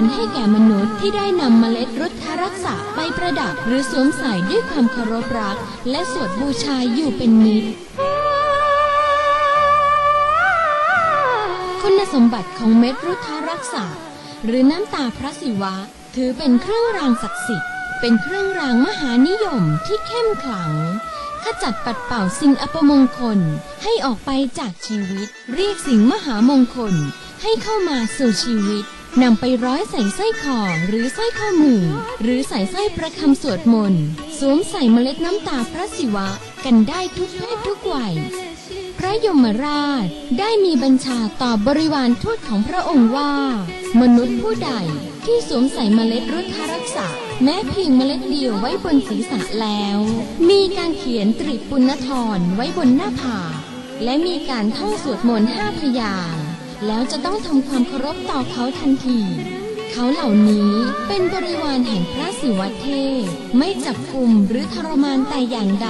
รให้แก่มนุษย์ที่ได้นำเมล็ดรุทธรักษาไปประดับหรือสวมใส่ด้วยความเคารพรัก และสวดบูชาอยู่เป็นนิดคุณสมบัติของเม็ดรุทธรักษาหรือน้ำตาพระศิวะ ถือเป็นเครื่องรางศักดิ์สิทธิ์ เป็นเครื่องรางมหานิยมที่เข้มขลังขจัดปัดเป่าสิ่งอัปมงคลให้ออกไปจากชีวิต เรียกสิ่งมหามงคลให้เข้ามาสู่ชีวิต นำไปร้อยใส่สร้อยคอหรือสร้อยข้อมือ หรือใส่สร้อยประคำสวดมนต์สวมใส่เมล็ดน้ำตาพระศิวะกันได้ทุกเพศทุกวัย พระยมราชได้มีบัญชาต่อบริวารทูตของพระองค์ว่า มนุษย์ผู้ใดที่สวมใส่เมล็ดรุทธรักษาแม้เพียงเมล็ดเดียวไว้บนศีรษะแล้ว มีการเขียนตริปุณธรไว้บนหน้าผาและมีการท่องสวดมนต์ห้าพยาง แล้วจะต้องทำความเคารพต่อเขาทันที เขาเหล่านี้เป็นบริวารแห่งพระศิวะเทพไม่จับกลุ่มหรือทรมานแต่อย่างใด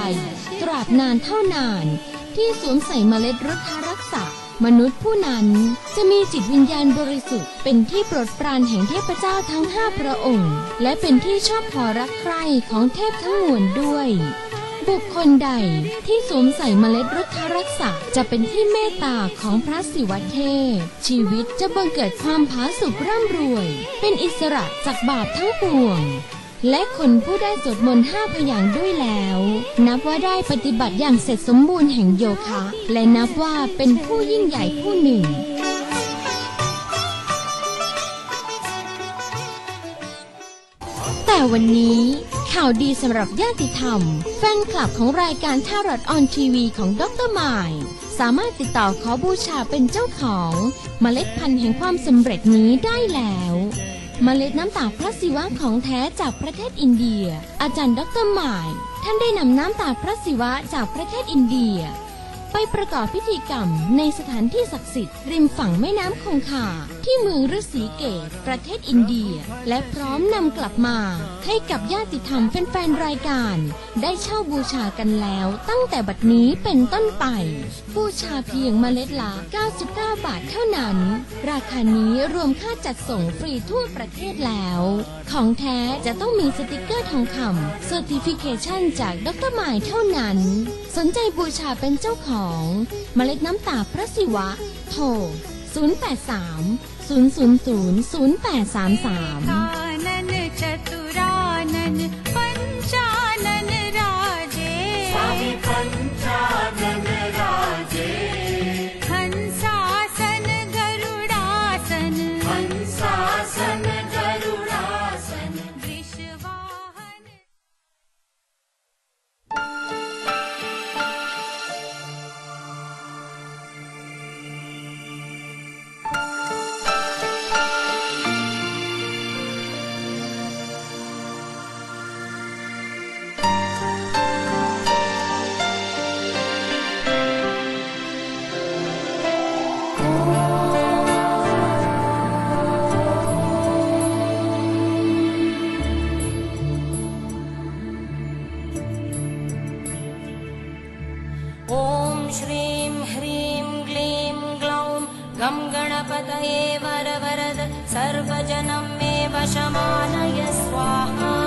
ตราบนานเท่านาน ที่สวมใส่เมล็ดรุทธรักษามนุษย์ผู้นั้นจะมีจิตวิญญาณบริสุทธิ์เป็นที่โปรดปรานแห่งเทพเจ้าทั้งห้าพระองค์ และเป็นที่ชอบพอรักใคร่ของเทพทั้งมวลด้วย บุคคลใดที่สวมใส่เมล็ดรุทธรักษาจะเป็นที่เมตตาของพระศิวเทพ ชีวิตจะบังเกิดความผาสุกร่ำรวย เป็นอิสระจากบาปทั้งปวง และคนผู้ได้สวดมนต์ห้าพยางด้วยแล้ว นับว่าได้ปฏิบัติอย่างเสร็จสมบูรณ์แห่งโยคะ และนับว่าเป็นผู้ยิ่งใหญ่ผู้หนึ่งแต่วันนี้ ข่าวดีสำหรับญาติธรรม แฟนคลับของรายการท่ารอดออนทีวีของดรหมายสามารถติดต่อขอบูชาเป็นเจ้าของเมล็ดพันธุ์แห่งความสำเร็จนี้ได้แล้วเมล็ดน้ำตาพระศิวะของแท้จากประเทศอินเดีย อาจารย์ดรหมาย ท่านได้นำน้ำตาพระศิวะจากประเทศอินเดีย ไปประกอบพิธีกรรมในสถานที่ศักดิ์สิทธิ์ริมฝั่งแม่น้ำคงคาที่เมืองฤาษีเกต ประเทศอินเดีย และพร้อมนำกลับมา ให้กับญาติธรรมแฟนๆรายการ ได้เช่าบูชากันแล้วตั้งแต่บัดนี้เป็นต้นไป บูชาเพียงเมล็ดละ 99 บาทเท่านั้น ราคานี้รวมค่าจัดส่งฟรีทั่วประเทศแล้ว ของแท้จะต้องมีสติกเกอร์ทองคำ Certification จากดรหมายเท่านั้น สนใจบูชาเป็นเจ้าของ เมล็ดน้ำตาพระศิวะ โทร 083 000 0833 श्रीं ह्रीं क्लीं ग्लौं गं गणपतये वरवरद सर्वजनं मे वशमानय स्वाहा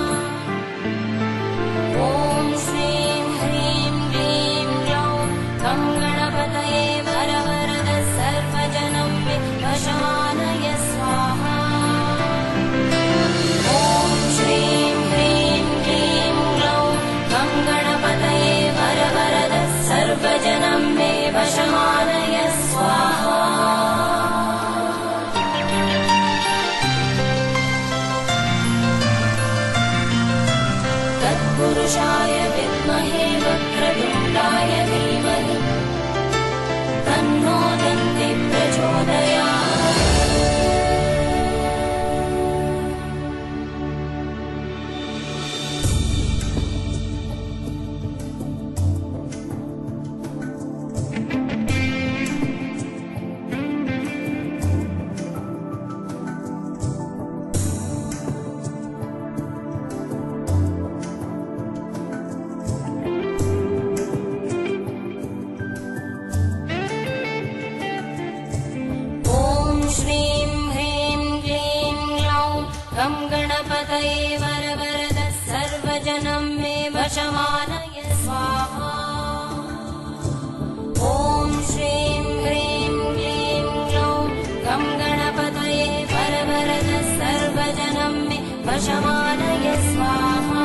वशमानय स्वाहा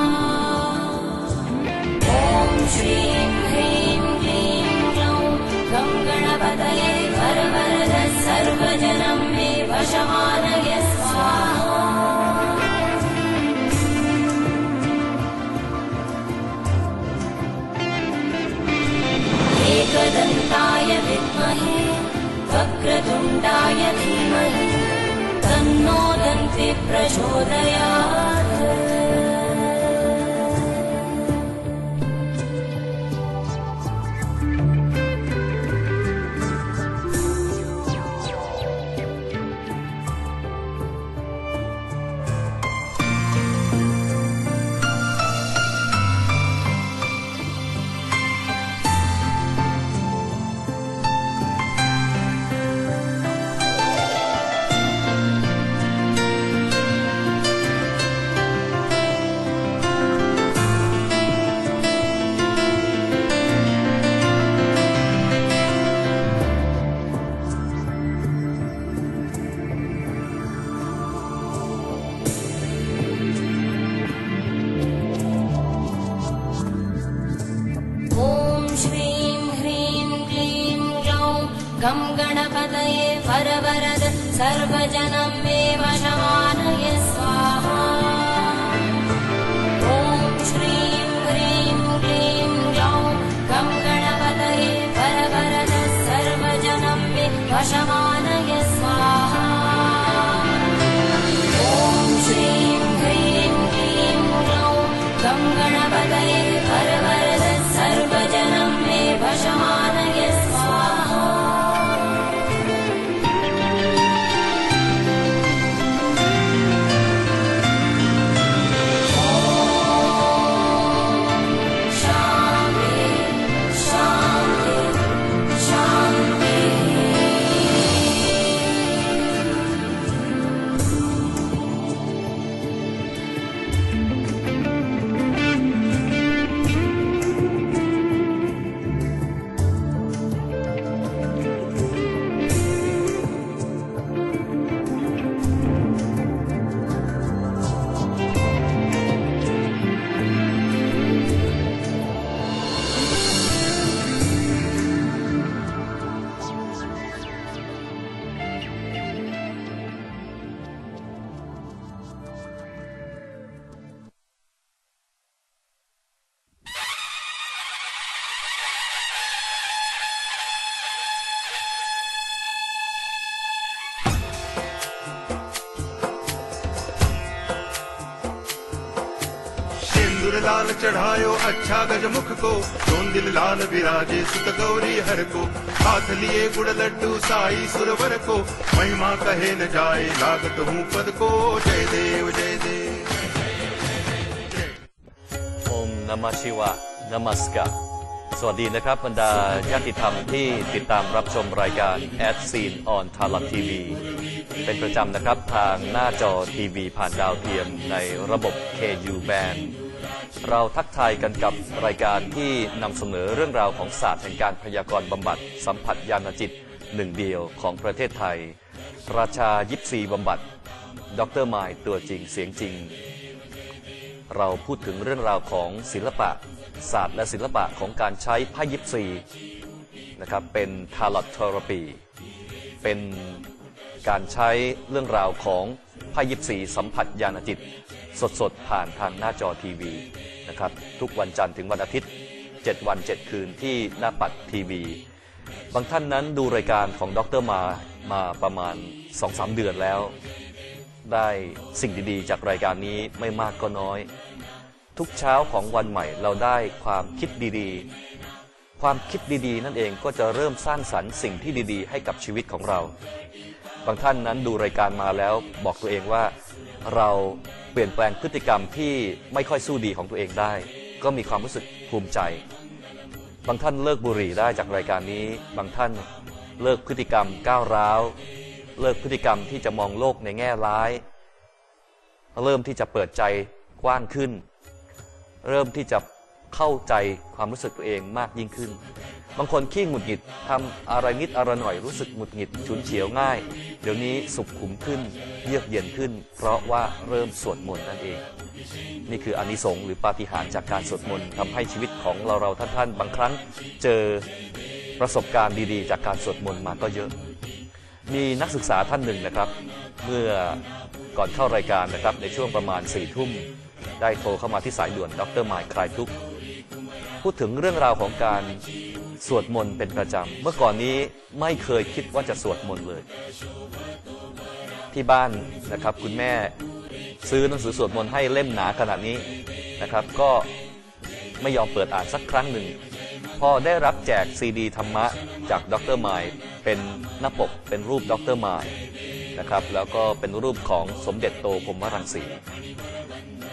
ॐ श्रीं ह्रीं क्लीं ग्लौं गं गणपतये वरवरद सर्वजनं मे वशमानय स्वाहा एकदन्ताय विद्महे वक्रतुण्डाय धीमहि प्रचोदयात्। गं गणपतये वरवरद सर्वजनं मे लाल चढ़ायो अच्छा गजमुख को सोन दिल लाल विराजे सुत गौरी हर को हाथ लिए गुड़ लड्डू साई सुरवर को महिमा कहे न जाए लागत हूँ पद को जय देव जय देव องค์นมัสชิวะนมัสการสวัสดีนะครับบรรดาญาติธรรมที่ติดตามรับชมรายการ a d s e e n on t a l a t TV เป็นประจำนะครับทางหน้าจอทีวีผ่านดาวเทียมในระบบ KU band เราทักทายกันกับรายการที่นำเสนอเรื่องราวของศาสตร์แห่งการพยากรณ์บำบัด สัมผัสญาณจิตหนึ่งเดียวของประเทศไทย ราชายิปซีบำบัดดรมายตัวจริงเสียงจริง เราพูดถึงเรื่องราวของศิลปะ ศาสตร์และศิลปะของการใช้ไพ่ยิปซีนะครับเป็นทาลอตเทอราปีเป็นการใช้เรื่องราวของไพ่ยิปซีสัมผัสญาณจิต สดๆ ผ่านทางหน้าจอทีวีนะครับทุกวันจันทร์ถึงวันอาทิตย์ 7 วัน 7 คืนที่หน้าปัดทีวี บางท่านนั้นดูรายการของดรมามาประมาณ 2-3 เดือนแล้ว ได้สิ่งดีๆ จากรายการนี้ไม่มากก็น้อย ทุกเช้าของวันใหม่เราได้ความคิดดีๆ ความคิดดีๆ นั่นเองก็จะเริ่มสร้างสรรค์สิ่งที่ดีๆ ให้กับชีวิตของเรา บางท่านนั้นดูรายการมาแล้วบอกตัวเองว่าเรา เปลี่ยนแปลงพฤติกรรมที่ไม่ค่อยสู้ดีของตัวเองได้ ก็มีความรู้สึกภูมิใจ บางท่านเลิกบุหรี่ได้จากรายการนี้ บางท่านเลิกพฤติกรรมก้าวร้าว เลิกพฤติกรรมที่จะมองโลกในแง่ร้าย เริ่มที่จะเปิดใจกว้างขึ้น เริ่มที่จะเข้าใจความรู้สึกตัวเองมากยิ่งขึ้น บางคนขี้หงุดหงิดทำอะไรนิดอะไรหน่อยรู้สึกหงุดหงิดฉุนเฉียวง่าย เดี๋ยวนี้สุขขุมขึ้น เยือกเย็นขึ้น เพราะว่าเริ่มสวดมนต์นั่นเอง นี่คืออานิสงส์หรือปาฏิหาริย์จากการสวดมนต์ทำให้ชีวิตของเราเราท่านๆ บางครั้งเจอประสบการณ์ดีๆ จากการสวดมนต์มาก็เยอะ มีนักศึกษาท่านหนึ่งนะครับ เมื่อก่อนเข้ารายการนะครับในช่วงประมาณ4ี่ทุ่มได้โทรเข้ามาที่สายด่วนดรหมายคลายทุกพูดถึงเรื่องราวของการ สวดมนต์เป็นประจำ เมื่อก่อนนี้ไม่เคยคิดว่าจะสวดมนต์เลย ที่บ้านนะครับ คุณแม่ซื้อหนังสือสวดมนต์ให้เล่มหนาขนาดนี้นะครับ ก็ไม่ยอมเปิดอ่านสักครั้งหนึ่ง พอได้รับแจกซีดีธรรมะจากดรไมล์เป็นหน้าปกเป็นรูปดรไมล์นะครับ แล้วก็เป็นรูปของสมเด็จโตพรมรังสี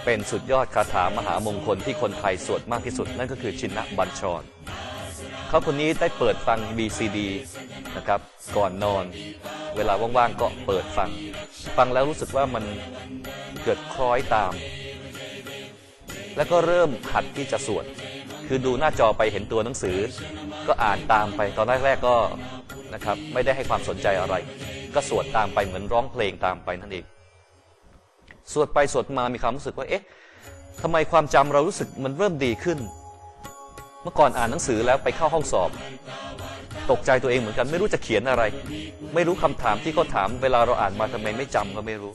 เป็นสุดยอดคาถามหามงคลที่คนไทยสวดมากที่สุด นั่นก็คือชินะบัญชร เขาคนนี้ได้เปิดฟัง BCD นะครับก่อนนอน เวลาว่างๆก็เปิดฟัง ฟังแล้วรู้สึกว่ามันเกิดคล้อยตาม แล้วก็เริ่มหัดที่จะสวดคือดูหน้าจอไปเห็นตัวหนังสือ ก็อ่านตามไปตอนแรกๆก็นะครับไม่ได้ให้ความสนใจอะไร ก็สวดตามไปเหมือนร้องเพลงตามไปนั่นเองสวดไปสวดมามีความรู้สึกว่าเอ๊ะทำไมความจำเรารู้สึกมันเริ่มดีขึ้น มื่อก่อนอ่านหนังสือแล้วไปเข้าห้องสอบ ตกใจตัวเองเหมือนกัน ไม่รู้จะเขียนอะไร ไม่รู้คำถามที่เขาถามเวลาเราอ่านมาทำไมไม่จำก็ไม่รู้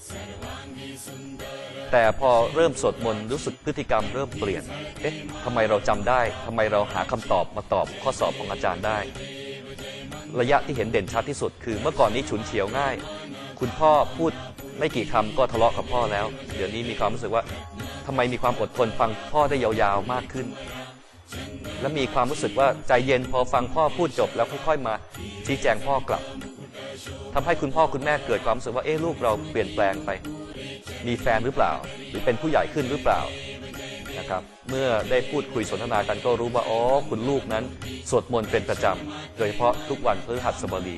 แต่พอเริ่มสวดมนต์รู้สึกพฤติกรรมเริ่มเปลี่ยน เอ๊ะทำไมเราจำได้ทำไมเราหาคำตอบมาตอบข้อสอบของอาจารย์ได้ ระยะที่เห็นเด่นชัดที่สุด คือเมื่อก่อนนี้ฉุนเฉียวง่าย คุณพ่อพูดไม่กี่คำก็ทะเลาะกับพ่อแล้ว เดี๋ยวนี้มีความรู้สึกว่าทำไมมีความอดทนฟังพ่อได้ยาวๆมากขึ้น และมีความรู้สึกว่าใจเย็นพอฟังพ่อพูดจบ แล้วค่อยๆมาชี้แจงพ่อกลับทำให้คุณพ่อคุณแม่เกิดความรู้สึกว่าเอ๊ะลูกเราเปลี่ยนแปลงไป มีแฟนหรือเปล่า หรือเป็นผู้ใหญ่ขึ้นหรือเปล่า นะครับ เมื่อได้พูดคุยสนทนากันก็รู้ว่าอ๋อคุณลูกนั้น สวดมนต์เป็นประจำ โดยเฉพาะทุกวันพฤหัสบดี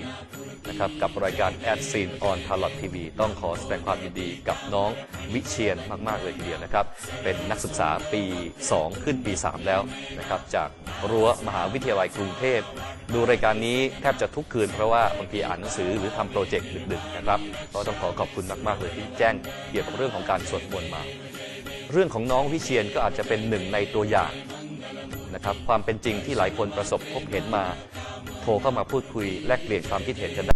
นะครับกับรายการแอดซีนออนทาร์ลอตทีวีต้องขอแสดงความยินดีกับน้องวิเชียนมาก ๆ เลยทีเดียวนะครับ เป็นนักศึกษาปี 2 ขึ้นปี 3 แล้วนะครับ จากรั้วมหาวิทยาลัยกรุงเทพ ดูรายการนี้แทบจะทุกคืนเพราะว่าบางทีอ่านหนังสือหรือทำโปรเจกต์ดึก ๆ นะครับก็ต้องขอขอบคุณมาก ๆ เลยที่แจ้งเกี่ยวกับเรื่องของการสวดมนต์มา เรื่องของน้องวิเชียนก็อาจจะเป็นหนึ่งในตัวอย่างนะครับความเป็นจริงที่หลายคนประสบพบเห็นมา โทรเข้ามาพูดคุยแลกเปลี่ยนความคิดเห็นกันได้